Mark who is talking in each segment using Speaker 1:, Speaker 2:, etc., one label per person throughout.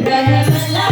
Speaker 1: Rahman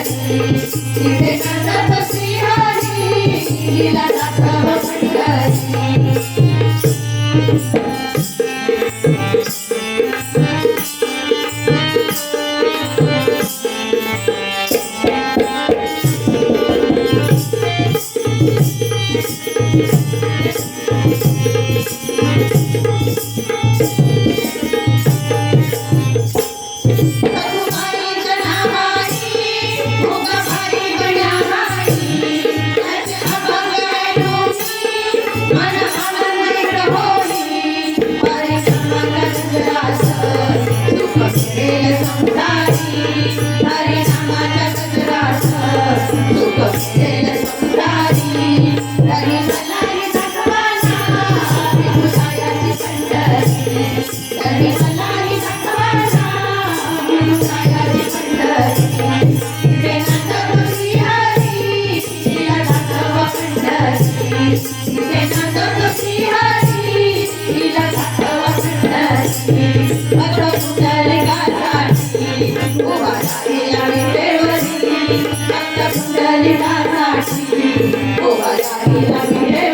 Speaker 1: Thank you.